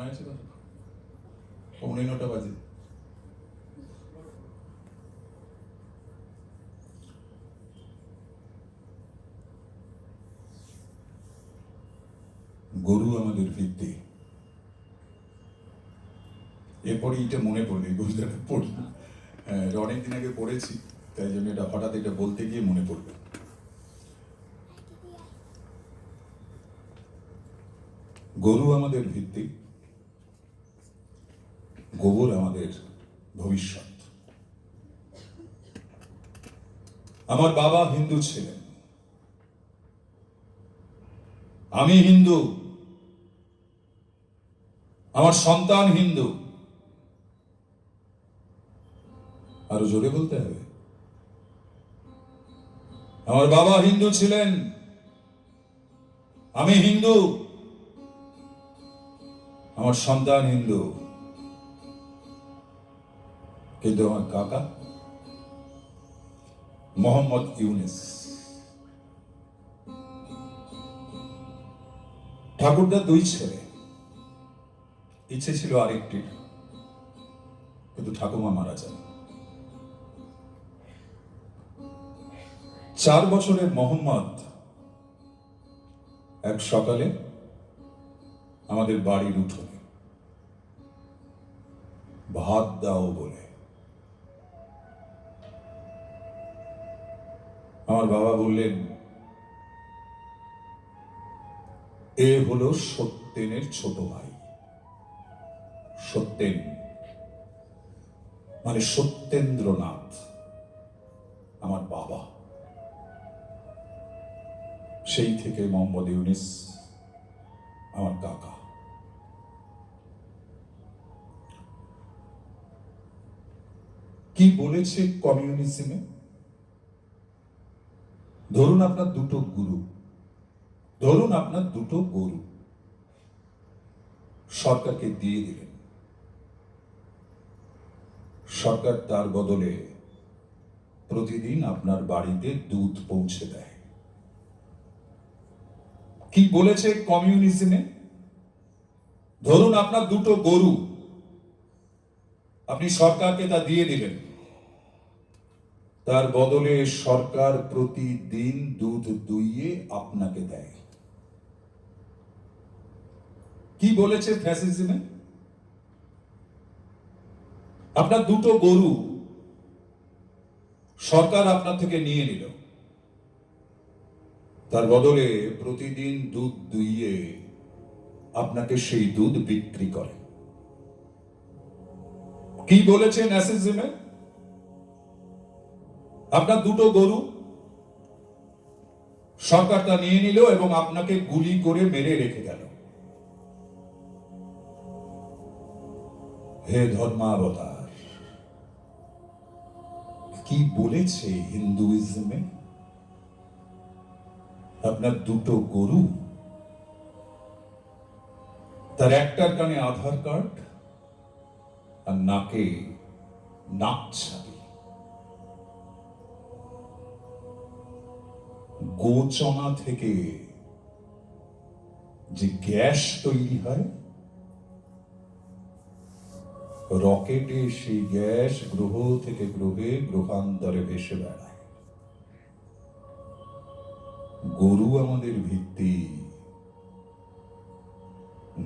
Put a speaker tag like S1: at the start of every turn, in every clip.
S1: সময় আছে তো পৌনে নটা বাজে। গরু আমাদের ভিত্তি এরপরে এটা মনে পড়ল এই কবিতাটা পড়ি হ্যাঁ, অনেকদিন আগে পড়েছি তাই জন্য এটা হঠাৎ এটা বলতে গিয়ে মনে পড়ল গরু আমাদের ভিত্তি গোবর আমাদের ভবিষ্যৎ। আমার বাবা হিন্দু ছিলেন। আমি হিন্দু। আমার সন্তান হিন্দু। আরও জোরে বলতে হবে। আমার বাবা হিন্দু ছিলেন। আমি হিন্দু। আমার সন্তান হিন্দু। কিন্তু আমার কাকা মোহাম্মদ ইউনিস ঠাকুরদার দুই ছেলে। ইচ্ছে ছিল আরেকটি, কিন্তু ঠাকুমা মারা যান। চার বছরের মোহাম্মদ এক সকালে আমাদের বাড়ির উঠোনে। ভাত দাও বলে। আমার বাবা বললেন, এ হলো সত্যেনের ছোট ভাই। সত্যেন মানে সত্যেন্দ্রনাথ, আমার বাবা। সেই থেকে মোহাম্মদ ইউনিস, আমার কাকা। কি বলেছে কমিউনিজমে? ধরুন আপনার দুটো গুরু। ধরুন আপনার দুটো গরু। সরকারকে দিয়ে দিলেন। সরকার তার বদলে প্রতিদিন আপনার বাড়িতে দুধ পৌঁছে দেয়। কি বলেছে কমিউনিজমে? ধরুন আপনার দুটো গরু। আপনি সরকারকে তা দিয়ে দিলেন। তার বদলে সরকার প্রতিদিন দুধ দুইয়ে আপনাকে দেয়। কি বলেছে ফ্যাসিজমে? আপনার দুটো গরু সরকার আপনার থেকে নিয়ে নিল। তার বদলে প্রতিদিন দুধ দুইয়ে আপনাকে সেই দুধ বিক্রি করে। কি বলেছে ন্যাসিজমে আপনার দুটো গরু সরকার তা নিয়ে নিল এবং আপনাকে গুলি করে মেরে রেখে গেল। হে ধর্মাবতার, কি বলেছে হিন্দুইজমে? আপনার দুটো গরু, তার একটার কানে আধার কার্ড আর নাকে নাক ছাবি গোচনা থেকে যে গ্যাস তৈরি হয়, রকেটে সেই গ্যাস গ্রহ থেকে গ্রহে গ্রহান্তরে ভেসে বেড়ায়। গরু আমাদের ভিত্তি,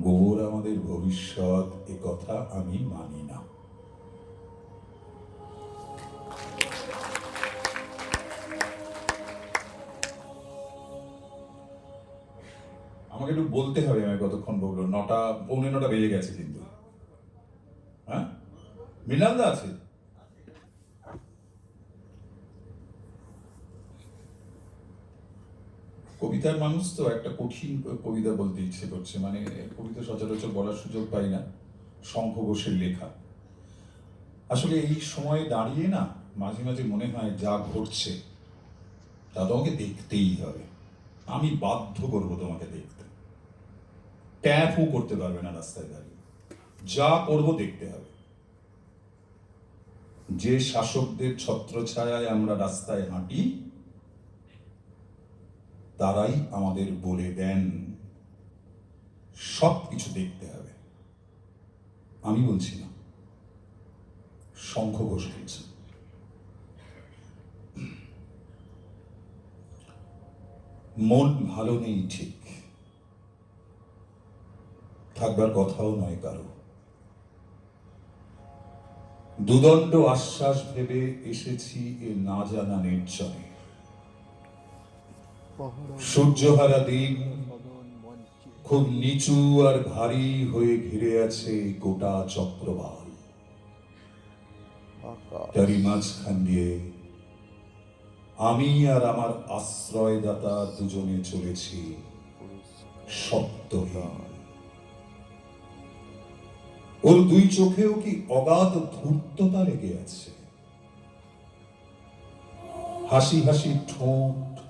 S1: গোবর আমাদের ভবিষ্যৎ, এ কথা আমি মানি না। আমাকে একটু বলতে হবে আমি কতক্ষণ বলব। নটা, পৌনে নটা বেজে গেছে কিন্তু। হ্যাঁ? মৃণালদা আছে? কবিতার মানুষ তো একটা কঠিন কবিতা বলতে ইচ্ছে করছে। মানে কবিতা সচরাচর বলার সুযোগ পাই না। শঙ্খ ঘোষের লেখা। আসলে এই সময়ে দাঁড়িয়ে না মাঝে মাঝে মনে হয় যা ঘটছে, তা তোমাকে দেখতেই হবে। আমি বাধ্য করব তোমাকে দেখতে। ট্যাপও করতে পারবে না রাস্তায় দাঁড়িয়ে। যা করব দেখতে হবে। যে শাসকদের ছত্রছায়ায় আমরা রাস্তায় হাঁটি, তারাই আমাদের বলে দেন সব কিছু দেখতে হবে। আমি বলছি না, শঙ্খ ঘোষ বলছে। মন ভালো নেই ঠিক। থাকবার কথাও নয় কারও। দুদণ্ড আশ্বাস ভেবে এসেছি এ না জানা নির্জনে। সূর্যহারা দিন খুব নিচু আর ভারী হয়ে ঘিরে আছে গোটা চক্রবাল। তারই মাঝখান দিয়ে আমি আর আমার আশ্রয়দাতা দুজনে চলেছি সত্যহীন ওর দুই চোখেও কি অগাধ ধূর্ততা লেগে আছে? হাসি হাসি, ঠোঁট।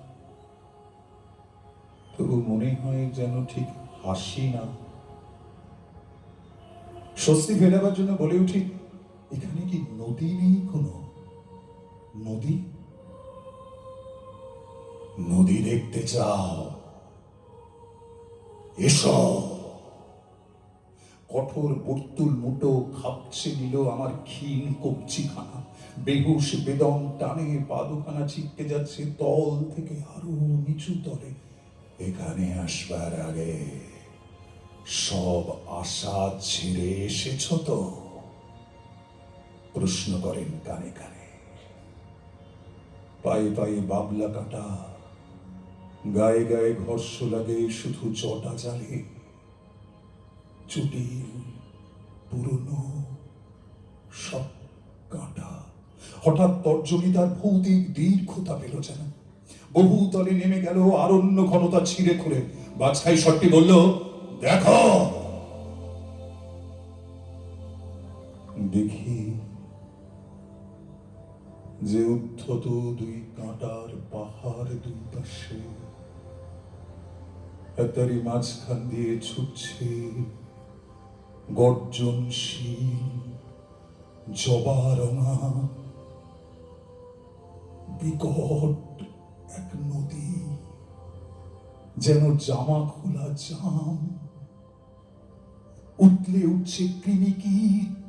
S1: তবু মনে হয় যেন ঠিক হাসি না। স্বস্তি ফেরাবার জন্য বলে উঠি এখানে কি নদী নেই কোনো? নদী? নদী দেখতে চাও। এসো। কঠোর বর্তুল মুটো খাপছে নিল আমার ক্ষীণ কবচিখানা বেহুশ বেদম টানে পাদুখানা ছিটকে যাচ্ছে তল থেকে আরও নিচু তলে। এখানে আসবার আগে সব আশা ছেড়ে এসেছ তো? প্রশ্ন করেন কানে কানে। পায়ে পায়ে বাবলা কাটা, গায়ে গায়ে ঘর্ষ লাগে শুধু চটা জালে। জটিল পুরনো সব কাঁটা। হঠাৎ তর্জনিতার ভৌতিক দীর্ঘতা পেল যেন। বহু তলে নেমে গেল আরণ্য ঘনতা ছিঁড়ে খুঁড়ে। বাছাই শটটি বলল, দেখো! দেখি যে উদ্ধত দুই কাঁটার পাহাড় দুই পাশে তারই মাঝখান দিয়ে ছুটছে গর্জনশীল জবা রঙা, বিকট এক নদী, যেন জামা খোলা জাম উঠলে উঠছে কৃমিকীট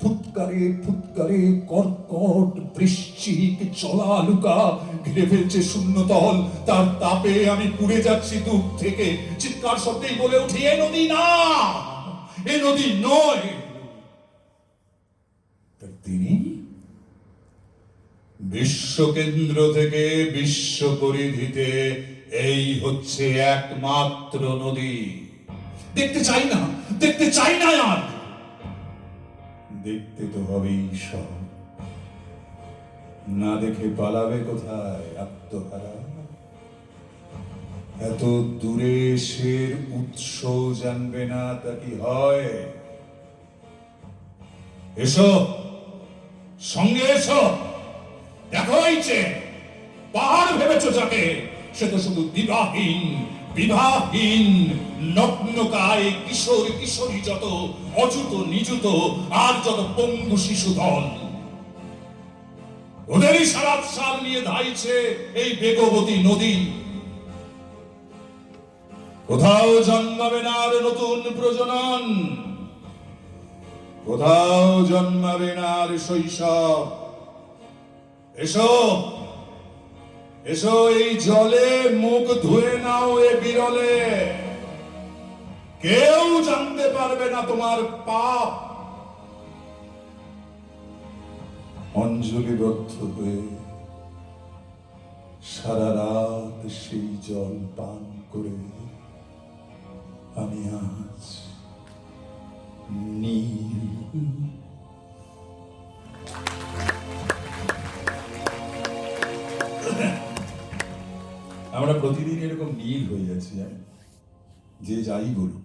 S1: ফুৎকারে ফুৎকারে কর্কট বৃশ্চিক চলা লুকা ঘিরে ফেলছে শূন্যতল। তার তাপে আমি পুড়ে যাচ্ছি দূর থেকে। চিৎকার শব্দেই বলে উঠি, এ নদী না! এ নদী নয়। তিনি বিশ্বকেন্দ্র থেকে বিশ্ব পরিধিতে এই হচ্ছে একমাত্র নদী। দেখতে চাই না দেখতে চাই না আর। দেখতে তো হবেই সব। না দেখে পালাবে কোথায় আত্মহারা? এত দূরে সের উৎস জানবে না তা কি হয়? এসো, সঙ্গে এসো। দেখো পাহাড় ভেবেছ যাকে? সে তো শুধু বিবাহীন বিবাহীন নগ্নকায় কিশোর কিশোরী যত অযুত নিযুত, আর যত পঙ্গু শিশু দল ওদেরই সারা সাল নিয়ে ধাইছে এই বেগবতী নদী। কোথাও জন্মাবে না আর নতুন প্রজনন। কোথাও জন্মাবে না আর শৈশব। এসো এসো এই জলে মুখ ধুয়ে নাও এ বিরলে। কেউ জানতে পারবে না তোমার পাপ। অঞ্জলিবদ্ধ হয়ে সারা রাত সেই জল পান করে আমি আজ নীল। আমরা প্রতিদিন এরকম নীল হয়ে যাচ্ছি যে যাই বলুক।